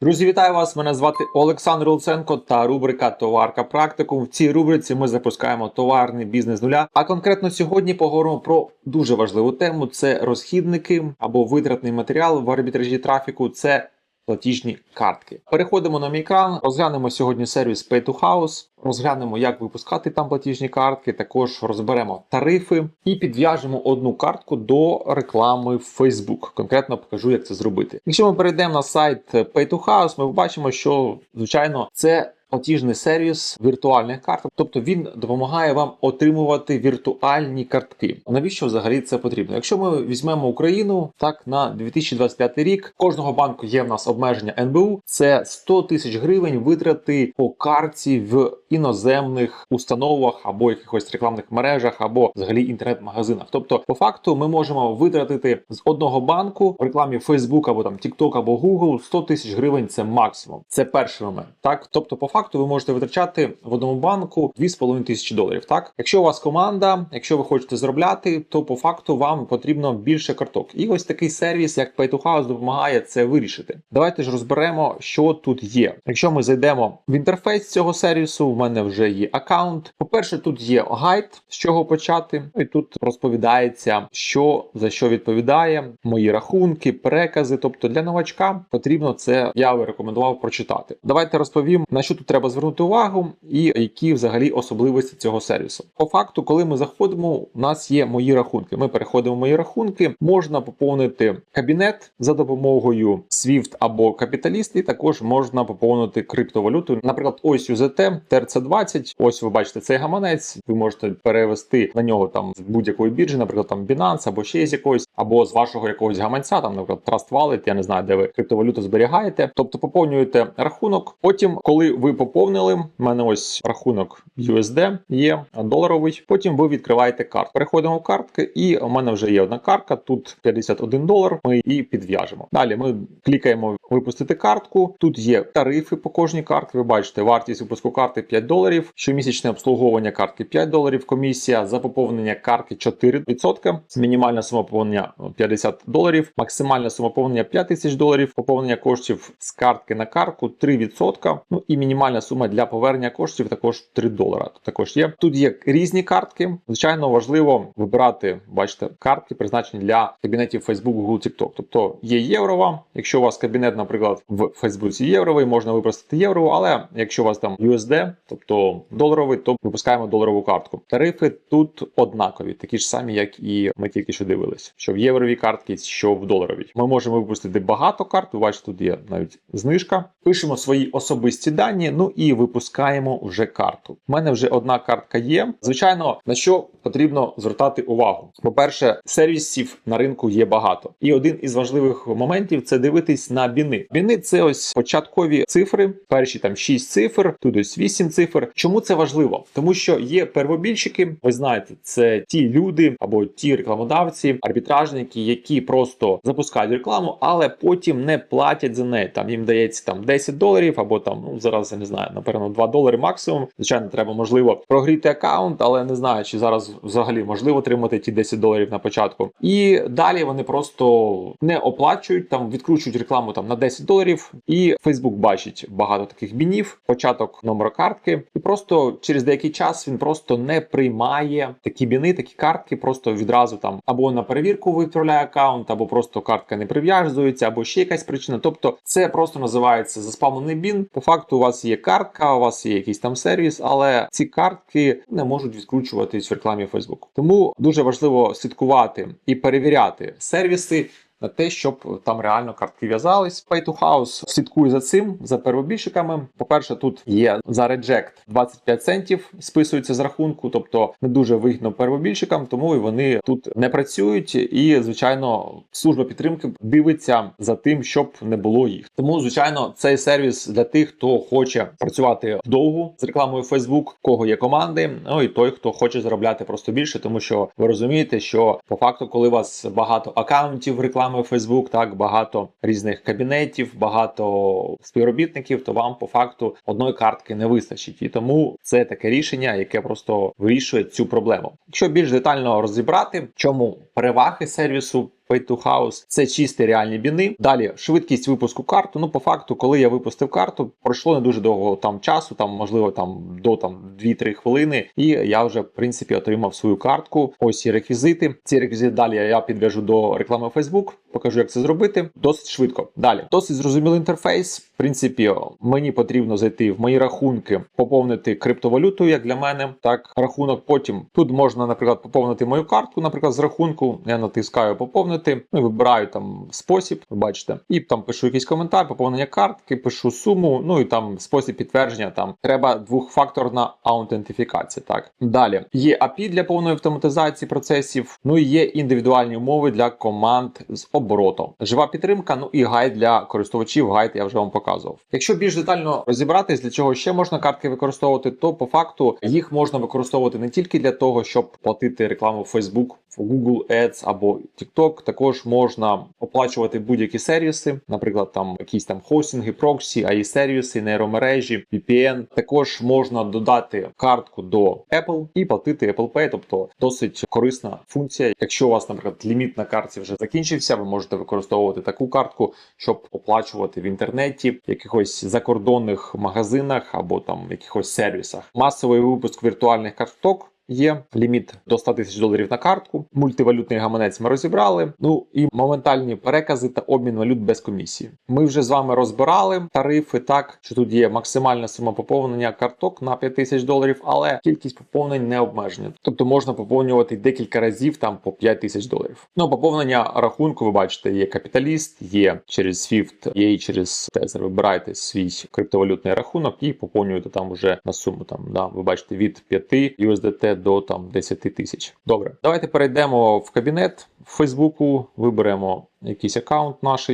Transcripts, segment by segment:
Друзі, вітаю вас! Мене звати Олександр Луценко та рубрика Товарка Практикум. В цій рубриці ми запускаємо товарний бізнес нуля. А конкретно сьогодні поговоримо про дуже важливу тему: це розхідники або витратний матеріал в арбітражі трафіку. Це Платіжні картки. Переходимо на мій екран, розглянемо сьогодні сервіс Pay to House, розглянемо, як випускати там платіжні картки, також розберемо тарифи і підв'яжемо одну картку до реклами в Facebook. Конкретно покажу, як це зробити. Якщо ми перейдемо на сайт Pay to House, ми побачимо, що звичайно це. Платіжний сервіс віртуальних карток, тобто він допомагає вам отримувати віртуальні картки. Навіщо взагалі це потрібно? Якщо ми візьмемо Україну, так на 2025 рік кожного банку є в нас обмеження НБУ. Це 100 тисяч гривень витрати по карті в іноземних установах або якихось рекламних мережах, або взагалі інтернет-магазинах. Тобто, по факту, ми можемо витратити з одного банку в рекламі Facebook або там TikTok або Google 100 тисяч гривень. Це максимум. Це перший момент. Так, тобто, по факту, ви можете витрачати в одному банку 2,5 тисячі доларів. Так, якщо у вас команда, якщо ви хочете заробляти, то по факту вам потрібно більше карток. І ось такий сервіс, як Pay to House, допомагає це вирішити. Давайте ж розберемо, що тут є. Якщо ми зайдемо в інтерфейс цього сервісу, в мене вже є аккаунт. По-перше, тут є гайд, з чого почати. Ну, І тут розповідається, що за що відповідає, мої рахунки, перекази. Тобто для новачка потрібно це я би рекомендував прочитати. Давайте розповім на що тут треба звернути увагу, і які взагалі особливості цього сервісу. По факту, коли ми заходимо, у нас є мої рахунки. Ми переходимо в мої рахунки, можна поповнити кабінет за допомогою SWIFT або капіталіст, і також можна поповнити криптовалюту. Наприклад, ось UZT, TRC20, ось ви бачите цей гаманець. Ви можете перевести на нього там з будь-якої біржі, наприклад, там Binance або ще з якоїсь, або з вашого якогось гаманця, там, наприклад, Trust Wallet, я не знаю, де ви криптовалюту зберігаєте. Тобто поповнюєте рахунок. Потім, коли ви поповнили, в мене ось рахунок USD є доларовий. Потім ви відкриваєте карту. Переходимо в картки, і у мене вже є одна картка. Тут 51 долар. Ми її підв'яжемо. Далі ми клікаємо випустити картку. Тут є тарифи по кожній карті. Ви бачите, вартість випуску карти 5 доларів. Щомісячне обслуговування картки 5 доларів. Комісія за поповнення картки 4%. Мінімальна сума поповнення 50 доларів, максимальна сума поповнення 5 тисяч доларів. Поповнення коштів з картки на картку 3%. Ну і мінімальна сума для повернення коштів також 3 долара. Також є. Тут є різні картки. Звичайно, важливо вибирати, бачите, картки призначені для кабінетів Facebook, Google, TikTok. Тобто є єврова. Якщо у вас кабінет, наприклад, в Фейсбуці євровий, можна випростити євро, але якщо у вас там USD, тобто доларовий, то випускаємо доларову картку. Тарифи тут однакові, такі ж самі, як і ми тільки що дивилися, що в євровій картці, що в доларовій. Ми можемо випустити багато карт. Ви бачите, тут є навіть знижка. Пишемо свої особисті дані, ну і випускаємо вже карту. У мене вже одна картка є. Звичайно, на що потрібно звертати увагу. По-перше, сервісів на ринку є багато. І один із важливих моментів це дивитись на біни. Біни це ось початкові цифри, перші там 6 цифр, тут ось 8 цифр. Чому це важливо? Тому що є первобільщики, ви знаєте, це ті люди або ті рекламодавці, арбітражники, які просто запускають рекламу, але потім не платять за неї. Там їм дається там 10 доларів, або там ну зараз я не знаю, напевно, 2 долари максимум. Звичайно, треба можливо прогріти аккаунт, але не знаю, чи зараз взагалі можливо отримати ті 10 доларів на початку. І далі вони просто не оплачують там, відкручують рекламу там на 10 доларів, і Facebook бачить багато таких бінів, початок номера картки, і просто через деякий час він просто не приймає такі біни, такі картки, просто відразу там або на перевірку відправляє аккаунт, або просто картка не прив'язується, або ще якась причина. Тобто, це просто називається заспавнений бін. По факту, у вас є картка, у вас є якийсь там сервіс, але ці картки не можуть відкручуватись в рекламі Facebook. Тому дуже важливо слідкувати і перевіряти сервіси. На те, щоб там реально картки в'язались. Pay to House слідкує за цим, за первобільшиками. По-перше, тут є за реджект 25 центів, списується з рахунку, тобто не дуже вигідно первобільшикам, тому і вони тут не працюють. І, звичайно, служба підтримки дивиться за тим, щоб не було їх. Тому, звичайно, цей сервіс для тих, хто хоче працювати довго з рекламою Facebook, кого є команди, ну і той, хто хоче заробляти просто більше, тому що ви розумієте, що по факту, коли у вас багато акаунтів реклами Facebook, так багато різних кабінетів, багато співробітників, то вам по факту одної картки не вистачить. І тому це таке рішення, яке просто вирішує цю проблему. Якщо більш детально розібрати, чому переваги сервісу Pay to House це чисті реальні біни. Далі швидкість випуску карту. Ну, по факту, коли я випустив карту, пройшло не дуже довго там часу, там можливо там до там 2-3 хвилини, і я вже в принципі отримав свою картку. Ось і реквізити. Ці реквізити далі я підв'яжу до реклами Facebook. Покажу, як це зробити. Досить швидко. Далі досить зрозумілий інтерфейс. В принципі, мені потрібно зайти в мої рахунки, поповнити криптовалюту, як для мене. Так, рахунок. Потім тут можна, наприклад, поповнити мою картку, наприклад, з рахунку. Я натискаю поповнити. Ну і вибираю там спосіб, бачите, і там пишу якийсь коментар, поповнення картки, пишу суму. Ну і там спосіб підтвердження. Там треба двохфакторна аутентифікація. Так далі є API для повної автоматизації процесів. Ну і є індивідуальні умови для команд з оборотом. Жива підтримка. Ну і гайд для користувачів. Гайд я вже вам показував. Якщо більш детально розібратись, для чого ще можна картки використовувати, то по факту їх можна використовувати не тільки для того, щоб платити рекламу в Facebook, в Google Ads або TikTok. Також можна оплачувати будь-які сервіси, наприклад, там якісь там хостинги, проксі, AI сервіси, нейромережі, VPN. Також можна додати картку до Apple і платити Apple Pay, тобто досить корисна функція. Якщо у вас, наприклад, ліміт на картці вже закінчився, ви можете використовувати таку картку, щоб оплачувати в інтернеті, в якихось закордонних магазинах або там якихось сервісах. Масовий випуск віртуальних карток. Є ліміт до 100 тисяч доларів на картку, мультивалютний гаманець ми розібрали. Ну і моментальні перекази та обмін валют без комісії. Ми вже з вами розбирали тарифи, так що тут є максимальна сума поповнення карток на 5 тисяч доларів, але кількість поповнень не обмежена. Тобто можна поповнювати декілька разів там по 5 тисяч доларів. Ну поповнення рахунку, ви бачите, є капіталіст, є через SWIFT, є і через Tether. Вибираєте свій криптовалютний рахунок і поповнюєте там вже на суму. Там да, ви бачите від 5 USDT до там 10 тисяч. Добре, давайте перейдемо в кабінет в Фейсбуку, виберемо якийсь аккаунт наш.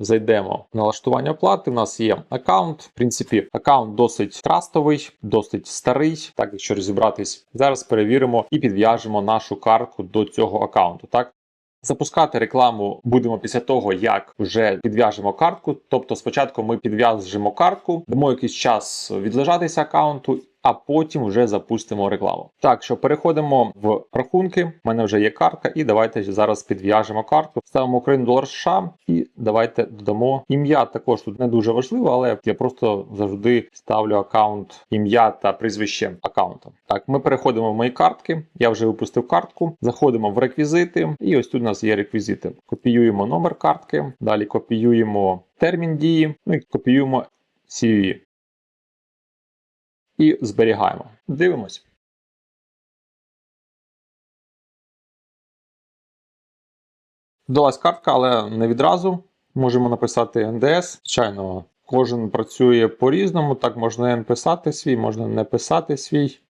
Зайдемо в налаштування оплати. У нас є аккаунт. В принципі, аккаунт досить трастовий, досить старий. Так, якщо розібратись, зараз перевіримо і підв'яжемо нашу картку до цього аккаунту. Так, Запускати рекламу будемо після того, як вже підв'яжемо картку. Тобто, спочатку ми підв'яжемо картку, дамо якийсь час відлежатися аккаунту, а потім вже запустимо рекламу. Так що переходимо в рахунки. У мене вже є картка, і давайте зараз підв'яжемо картку. Ставимо Україну долар США і давайте додамо ім'я. Також тут не дуже важливо, але я просто завжди ставлю аккаунт ім'я та прізвище аккаунта. Так, ми переходимо в мої картки. Я вже випустив картку. Заходимо в реквізити, і ось тут у нас є реквізити. Копіюємо номер картки, далі копіюємо термін дії, ну і копіюємо CVV і зберігаємо. Дивимось. Додалась картка, але не відразу. Можемо написати НДС. Звичайно, кожен працює по-різному. Так, можна написати свій, можна не писати свій.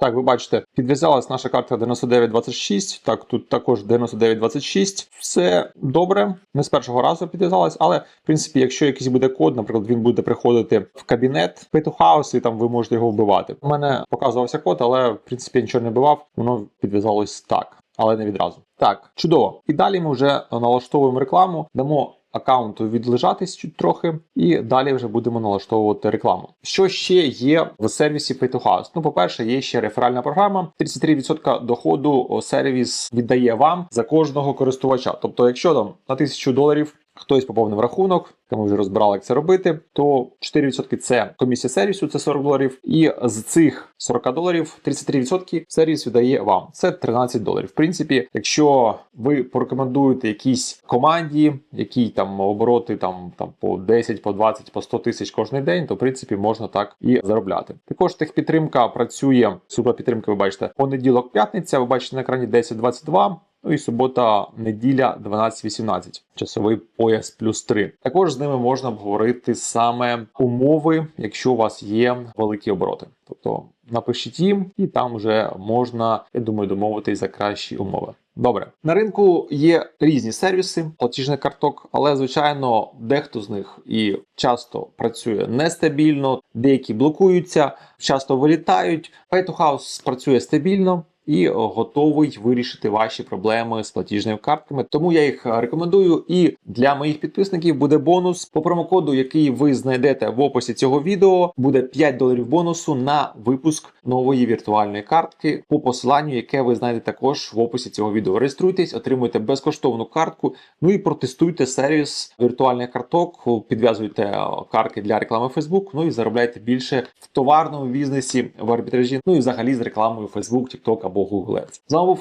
Так, ви бачите, підв'язалась наша карта 9926. Так, тут також 9926. Все добре. Не з першого разу підв'язалась, але в принципі, якщо якийсь буде код, наприклад, він буде приходити в кабінет House, і там ви можете його вбивати. У мене показувався код, але в принципі нічого не вбивав, воно підв'язалось так, але не відразу. Так, чудово. І далі ми вже налаштовуємо рекламу, дамо аккаунту відлежатись трохи, і далі вже будемо налаштовувати рекламу. Що ще є в сервісі Pay to House? Ну, по-перше, є ще реферальна програма. 33% доходу сервіс віддає вам за кожного користувача. Тобто, якщо там на 1000 доларів хтось поповнив рахунок, ми вже розбирали, як це робити, то 4% це комісія сервісу, це 40 доларів. І з цих 40 доларів 33% сервіс віддає вам. Це 13 доларів. В принципі, якщо ви порекомендуєте якійсь команді, які там обороти там, там по 10, по 20, по 100 тисяч кожен день, то в принципі можна так і заробляти. Також техпідтримка працює, суперпідтримка, ви бачите, понеділок, п'ятниця, ви бачите на екрані 10.22. Ну і субота, неділя 12-18, часовий пояс плюс 3. Також з ними можна обговорити саме умови, якщо у вас є великі обороти. Тобто напишіть їм, і там вже можна, я думаю, домовитись за кращі умови. Добре, на ринку є різні сервіси платіжних карток, але звичайно дехто з них і часто працює нестабільно, деякі блокуються, часто вилітають. Pay2House працює стабільно. І готовий вирішити ваші проблеми з платіжними картками. Тому я їх рекомендую. І для моїх підписників буде бонус по промокоду, який ви знайдете в описі цього відео. Буде 5 доларів бонусу на випуск нової віртуальної картки по посиланню, яке ви знайдете також в описі цього відео. Реєструйтесь, отримуйте безкоштовну картку. Ну і протестуйте сервіс віртуальних карток, підв'язуйте е, картки для реклами Facebook, ну і заробляйте більше в товарному бізнесі, в арбітражі, ну і взагалі з рекламою Facebook, TikTok або Google Ads.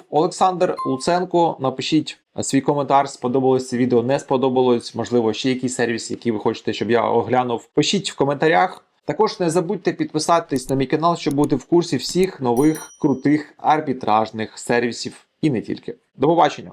Олександр Луценко. Напишіть свій коментар, сподобалось це відео, не сподобалось, можливо, ще якийсь сервіс, який ви хочете, щоб я оглянув. Пишіть в коментарях. Також не забудьте підписатись на мій канал, щоб бути в курсі всіх нових крутих арбітражних сервісів і не тільки. До побачення!